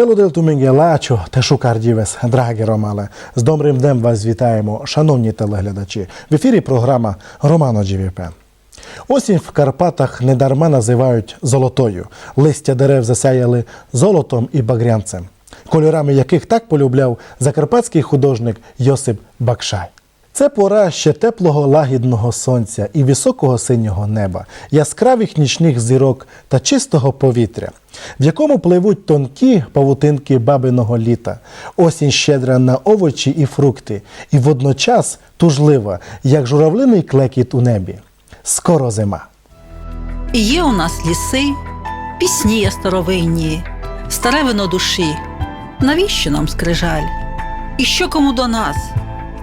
Дело del Тумінге Лачо, Тешу Кардівес, Ромале. З добрим днем вас вітаємо, шановні телеглядачі. В ефірі програма Романо GVP. Осінь в Карпатах недарма називають золотою. Листя дерев засяяли золотом і багрянцем, кольорами яких так полюбляв закарпатський художник Йосип Бакшай. Це пора ще теплого лагідного сонця і високого синього неба, яскравих нічних зірок та чистого повітря, в якому пливуть тонкі павутинки бабиного літа, осінь щедра на овочі і фрукти, і водночас тужлива, як журавлиний клекіт у небі. Скоро зима. Є у нас ліси, пісні є старовинні, старе вино душі. Навіщо нам скрижаль? І що кому до нас?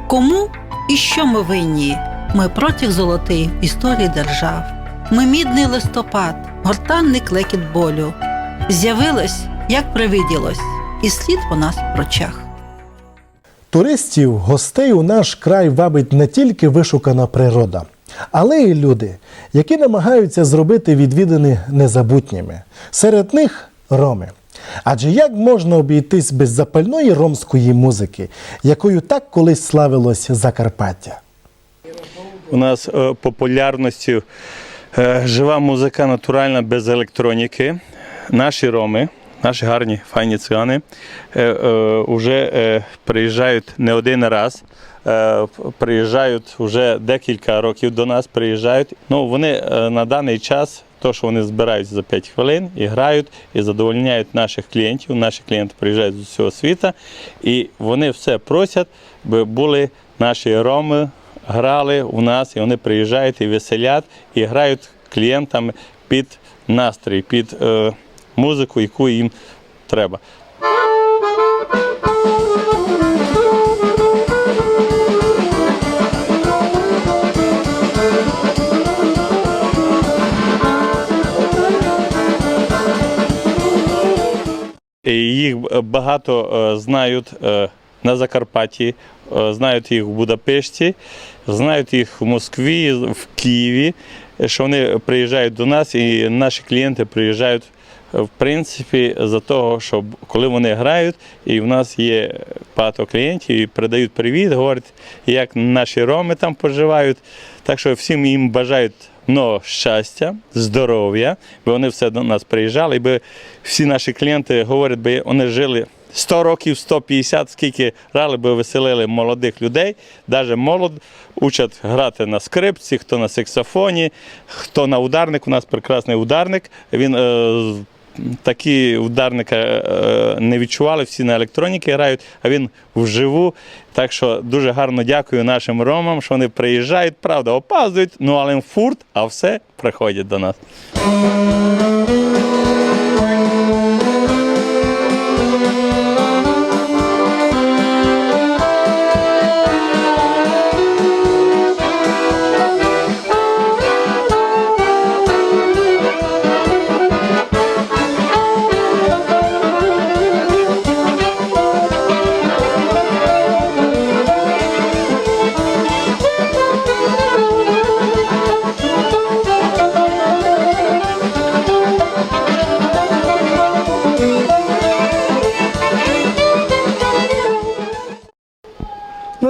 Кому і що ми винні? Ми протяг золотий в історії держав. Ми мідний листопад, гортанний клекіт болю. З'явилось, як привиділось, і слід по нас прочах. Туристів, гостей у наш край вабить не тільки вишукана природа, але й люди, які намагаються зробити відвідини незабутніми. Серед них роми. Адже як можна обійтись без запальної ромської музики, якою так колись славилось Закарпаття? У нас е, популярністю е, жива музика натуральна без електроніки. Наші роми, наші гарні файні цигани вже е, приїжджають не один раз. Приїжджають вже декілька років до нас. Приїжджають. Ну вони на даний час, то що вони збираються за 5 хвилин і грають, і задовольняють наших клієнтів. Наші клієнти приїжджають з усього світу, і вони все просять, би були наші роми грали у нас, і вони приїжджають і веселять, і грають клієнтам під настрій, під е, музику, яку їм треба. Їх багато е, знають е, на Закарпатті, е, знають їх в Будапешті, знають їх в Москві, в Києві, е, що вони приїжджають до нас, і наші клієнти приїжджають. е, В принципі, за того, щоб коли вони грають, і в нас є багато клієнтів, і передають привіт, говорять, як наші роми там поживають. Так що всім їм бажають много щастя, здоров'я, бо вони все до нас приїжджали, і всі наші клієнти говорять, би вони жили 100 років, 150, скільки грали би веселили молодих людей, навіть молод учать грати на скрипці, хто на саксофоні, хто на ударник. У нас прекрасний ударник. Він е, такі ударника е, не відчували, всі на електроніки грають, а він вживу. Так що дуже гарно дякую нашим ромам, що вони приїжджають, правда, опаздують, ну але фурт, а все приходять до нас.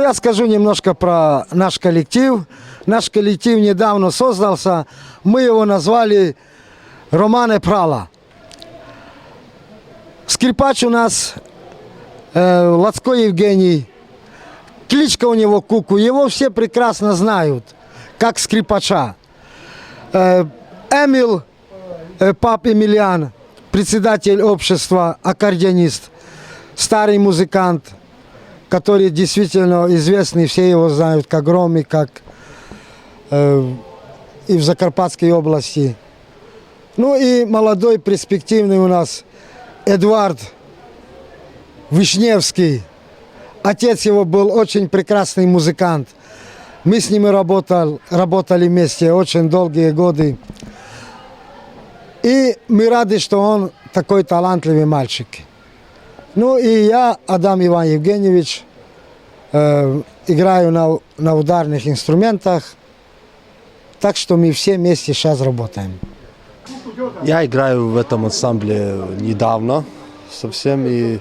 Я скажу немножко про наш коллектив. Наш коллектив недавно создался. Мы его назвали Романе Прала. Скрипач у нас э, Лацко Евгений. Кличка у него Куку. Его все прекрасно знают, как скрипача. Э, Эмил, э, пап Емельян, председатель общества, аккордеонист, старый музыкант – который действительно известный, все его знают как Ром и как э, и в Закарпатской области. Ну и молодой, перспективный у нас Эдуард Вишневский. Отец его был очень прекрасный музыкант. Мы с ними работал, работали вместе очень долгие годы. И мы рады, что он такой талантливый мальчик. Ну и я, Адам Иван Евгеньевич, э, играю на, на ударных инструментах, так что мы все вместе сейчас работаем. Я играю в этом ансамбле недавно. совсем. И,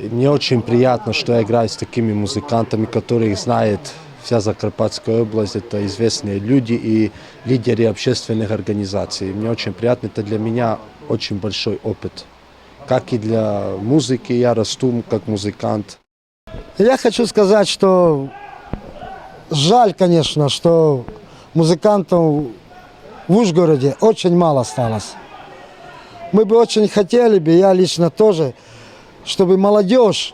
и мне очень приятно, что я играю с такими музыкантами, которых знает вся Закарпатская область. Это известные люди и лидеры общественных организаций. Мне очень приятно, это для меня очень большой опыт. Как и для музыки, я расту как музыкант. Я хочу сказать, что жаль, конечно, что музыкантов в Ужгороде очень мало осталось. Мы бы очень хотели бы, я лично тоже, чтобы молодежь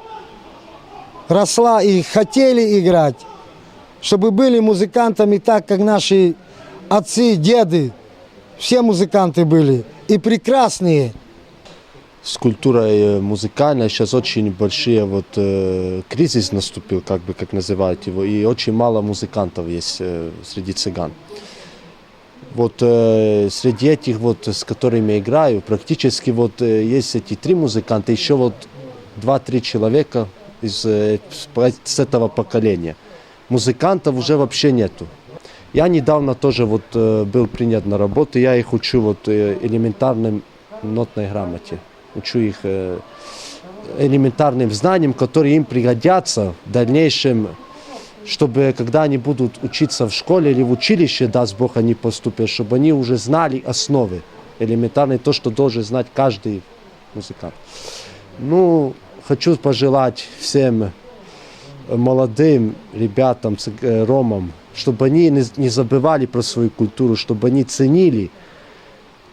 росла и хотели играть, чтобы были музыкантами так, как наши отцы, деды, все музыканты были, и прекрасные. с культурой э, музыкальной сейчас очень большие вот э, кризис наступил, как бы как называют его, и очень мало музыкантов есть э, среди цыган. Вот э, среди этих вот, с которыми я играю, практически вот э, есть эти три музыканта, еще вот два-три человека из, э, с по- с этого поколения. Музыкантов уже вообще нету. Я недавно тоже вот э, был принят на работу, я их учу вот э, элементарным нотной грамоте, Учу их э, элементарным знаниям, которые им пригодятся в дальнейшем, чтобы когда они будут учиться в школе или в училище, даст Бог, они поступят, чтобы они уже знали основы, элементарные, то, что должен знать каждый музыкант. Ну, хочу пожелать всем молодым ребятам, э, ромам, чтобы они не забывали про свою культуру, чтобы они ценили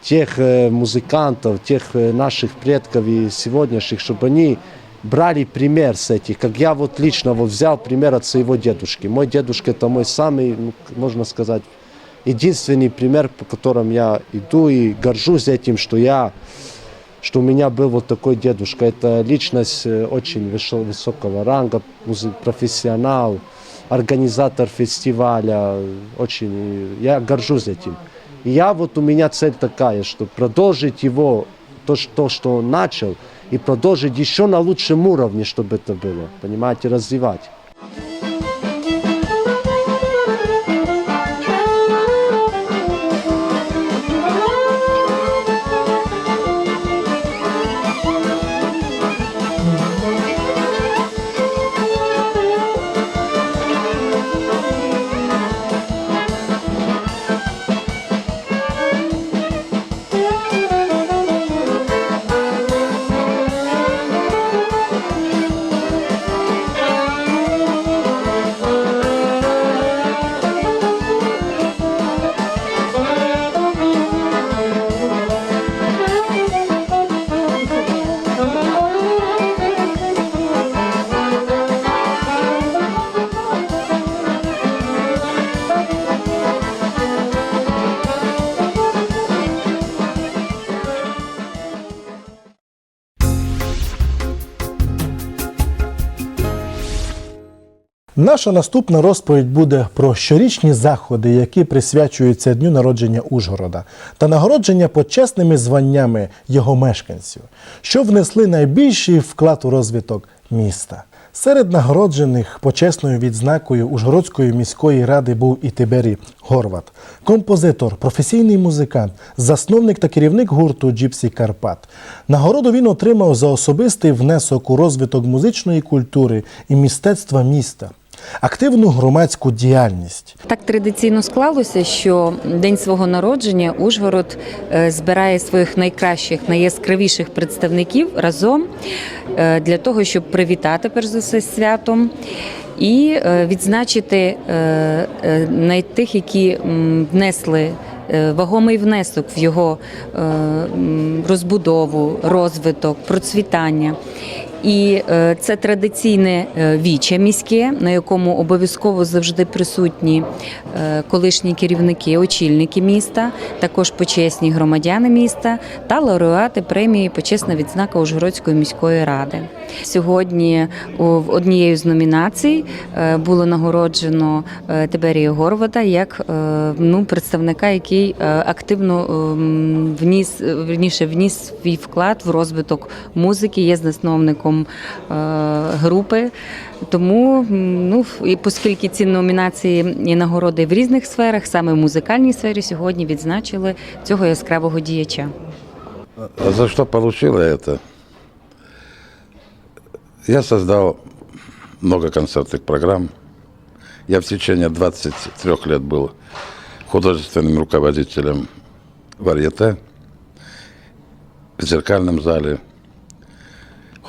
тех э, музыкантов, тех э, наших предков и сегодняшних, чтобы они брали пример с этих, как я вот лично вот взял пример от своего дедушки. Мой дедушка это мой самый, ну, можно сказать, единственный пример, по которому я иду и горжусь этим, что я, что у меня был вот такой дедушка. Это личность э, очень высо- высокого ранга, профессионал, организатор фестиваля. Очень, я горжусь этим. И я вот у меня цель такая, что продолжить его, то, что, что он начал, и продолжить еще на лучшем уровне, чтобы это было, понимаете, развивать. Наша наступна розповідь буде про щорічні заходи, які присвячуються дню народження Ужгорода та нагородження почесними званнями його мешканців, що внесли найбільший вклад у розвиток міста. Серед нагороджених почесною відзнакою Ужгородської міської ради був і Тиберій Горват, композитор, професійний музикант, засновник та керівник гурту Джіпсі Карпат. Нагороду він отримав за особистий внесок у розвиток музичної культури і мистецтва міста, активну громадську діяльність. Так традиційно склалося, що день свого народження Ужгород е, збирає своїх найкращих, найяскравіших представників разом е, для того, щоб привітати перш за все святом. І е, відзначити най- тих, які внесли вагомий внесок в його розбудову, розвиток, процвітання. І е, це традиційне е, віче міське, на якому обов'язково завжди присутні е, колишні керівники, очільники міста, також почесні громадяни міста та лауреати премії Почесна відзнака Ужгородської міської ради. Сьогодні в однією з номінацій було нагороджено Тиберія Горвата як ну, представника, який активно ем, вніс верніше вніс свій вклад в розвиток музики, є засновником е, групи. Тому, м, ну, і оскільки ці номінації і нагороди в різних сферах, саме в музикальній сфері, сьогодні відзначили цього яскравого діяча. А За что получила это? Я создал много концертных программ. Я в течение 23 лет был художественным руководителем варьете в зеркальном зале,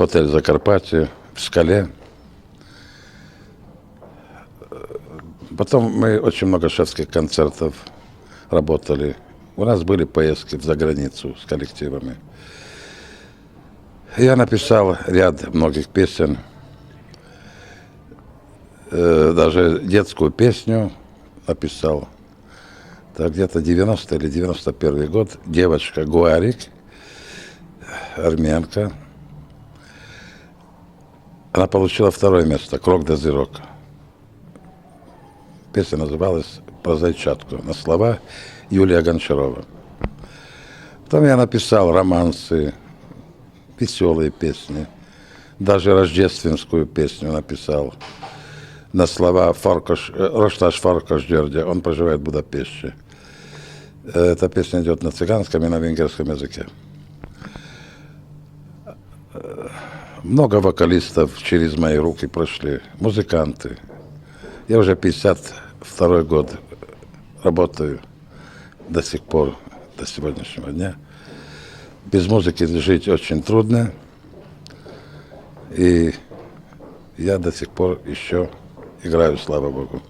хотель Закарпатье, в Скале. Потом мы очень много шефских концертов работали. У нас были поездки в заграницу с коллективами. Я написал ряд многих песен, Э, даже детскую песню написал. Так где-то 90 или 91 год. Девочка Гуарик, армянка. Она получила второе место, Крок до Зирок. Песня называлась «Про зайчатку» на слова Юлия Гончарова. Потом я написал романсы, веселые песни. Даже рождественскую песню написал на слова Фаркаш, э, Рошташ Фаркаш Дердя. Он проживает в Будапеште. Э, Эта песня идет на цыганском и на венгерском языке. Э, Много вокалистов через мои руки прошли, музыканты. Я уже 52 год работаю до сих пор, до сегодняшнего дня. Без музыки жить очень трудно. И я до сих пор еще играю, слава Богу.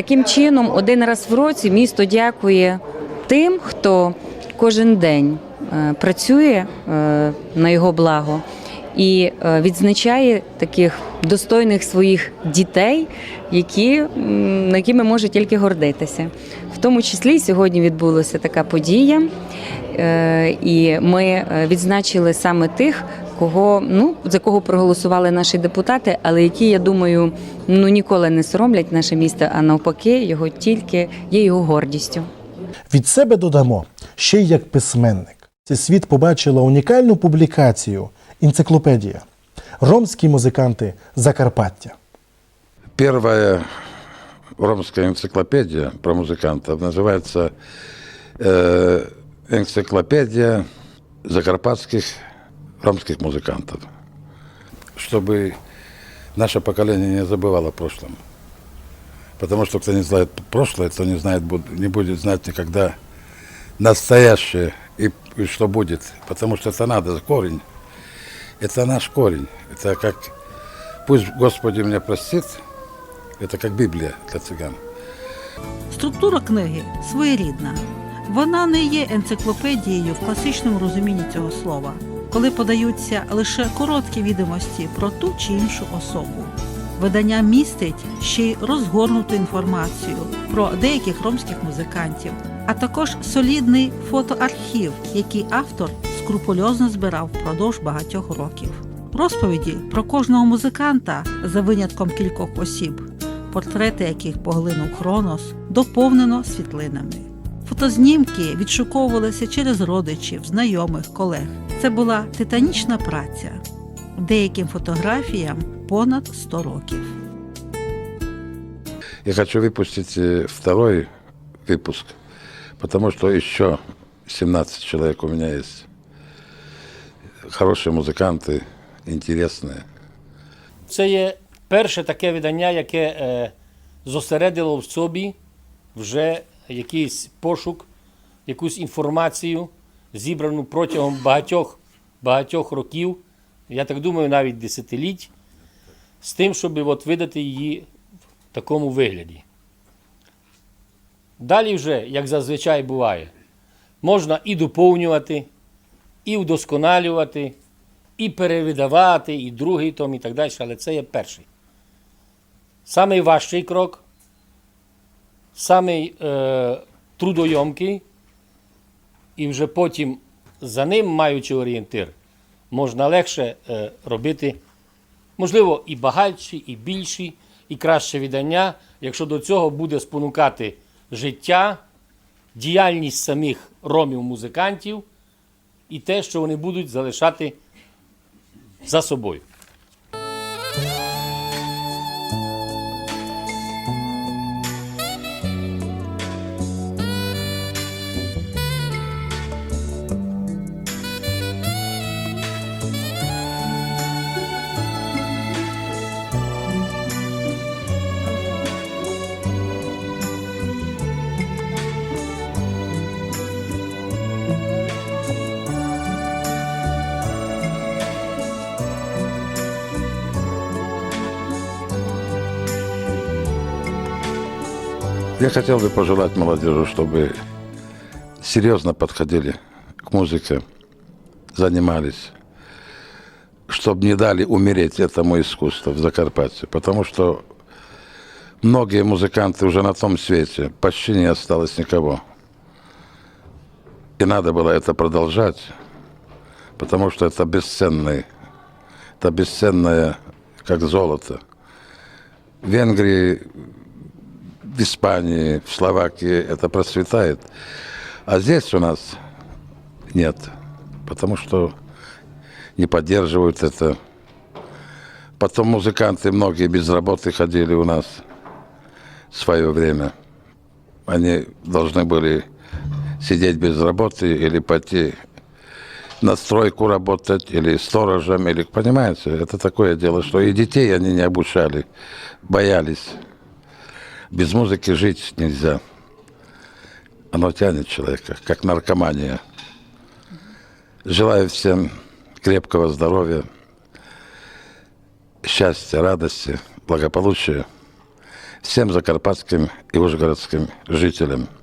Таким чином, один раз в році місто дякує тим, хто кожен день е, працює е, на його благо і е, відзначає таких достойних своїх дітей, які, на якими може тільки гордитися. В тому числі сьогодні відбулася така подія, і ми відзначили саме тих, кого ну за кого проголосували наші депутати, але які, я думаю, ну ніколи не соромлять наше місто, а навпаки, його тільки є його гордістю. Від себе додамо ще й як письменник. Цей світ побачила унікальну публікацію енциклопедія Ромські музиканти Закарпаття. Первая ромская энциклопедия про музыкантов называется э, «Энциклопедия закарпатских ромских музыкантов». Чтобы наше поколение не забывало о прошлом. Потому что кто не знает прошлое, то не, знает, буд- не будет знать никогда настоящее и, и что будет. Потому что это надо, корень. Это наш корень. Это как, пусть Господи меня простит, это как Библия для цыган. Структура книги своєрідна. Вона не є енциклопедією в класичному розумінні цього слова, Коли подаються лише короткі відомості про ту чи іншу особу. Видання містить ще й розгорнуту інформацію про деяких ромських музикантів, а також солідний фотоархів, який автор скрупульозно збирав впродовж багатьох років. Розповіді про кожного музиканта за винятком кількох осіб портрети яких поглинув Хронос, доповнено світлинами. Фотознімки відшуковувалися через родичів, знайомих, колег. Це була титанічна праця. Деяким фотографіям понад 100 років. Я хочу выпустить э, второй выпуск, потому что еще 17 человек у меня есть. Хорошие музыканты, интересные. Це є перше таке видання, яке е, зосередило в собі вже якийсь пошук, якусь інформацію, зібрану протягом багатьох, багатьох років, я так думаю, навіть десятиліть, з тим, щоб от видати її в такому вигляді. Далі вже, як зазвичай буває, можна і доповнювати, і вдосконалювати, і перевидавати, і другий том, і так далі, але це є перший. Самий важчий крок, самий е, трудойомкий, і вже потім за ним, маючи орієнтир, можна легше е, робити, можливо, і багатші, і більші, і краще видання, якщо до цього буде спонукати життя, діяльність самих ромів-музикантів і те, що вони будуть залишати за собою. Я хотел бы пожелать молодежи, чтобы серьезно подходили к музыке, занимались, чтобы не дали умереть этому искусству в Закарпатье, потому что многие музыканты уже на том свете, почти не осталось никого. И надо было это продолжать, потому что это бесценный, это бесценное, как золото. В Венгрии в Испании, в Словакии это процветает. А здесь у нас нет, потому что не поддерживают это. Потом музыканты многие без работы ходили у нас в свое время. Они должны были сидеть без работы или пойти на стройку работать, или сторожем, или, понимаете, это такое дело, что и детей они не обучали, боялись. Без музыки жить нельзя. Оно тянет человека, как наркомания. Желаю всем крепкого здоровья, счастья, радости, благополучия. Всем закарпатским и ужгородским жителям –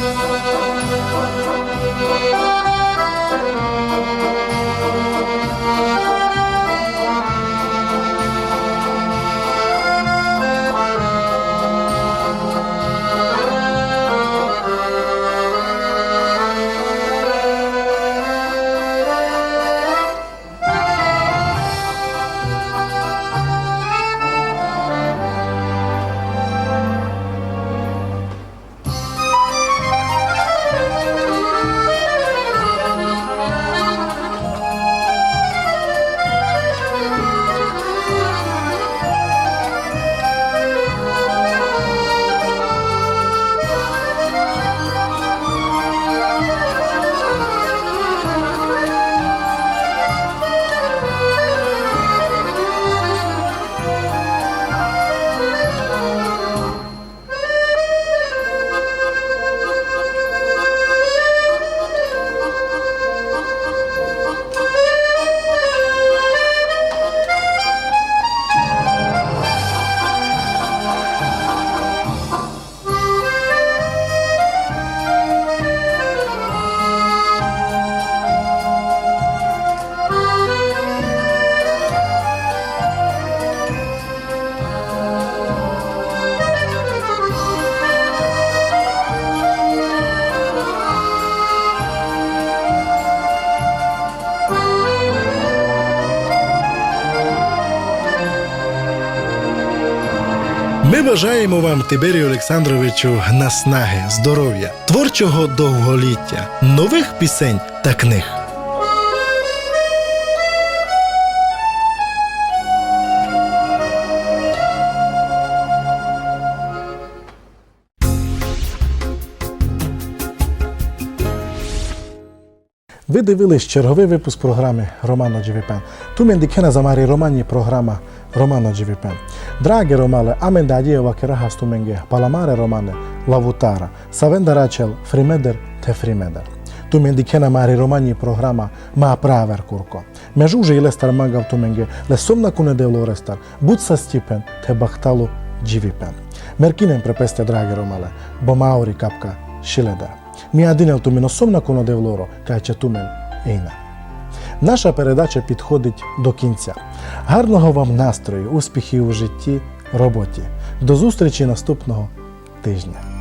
Thank you. Ми бажаємо вам, Тиберію Олександровичу, наснаги, здоров'я, творчого довголіття, нових пісень та книг. Ви дивились черговий випуск програми Романо GVP. Tu mi indicena za mari romani programa Romano GVP. Drage romale, amen da djeva keraha stumenge, palamare romane, lavutara, savenda rachel, frimeder te frimeder. Tu mi indicena mari romani programa ma praver kurko. Mežuže ile star magav tumenge, le somna kune devlo restar, bud sa stipen te bahtalu GVP. Merkinem prepeste drage romale, bo mauri kapka šileder. Mi адинел ту міносом на коно девлоро, кайче тумен ейна. Наша передача підходить до кінця. Гарного вам настрою, успіхів у житті, роботі. До зустрічі наступного тижня.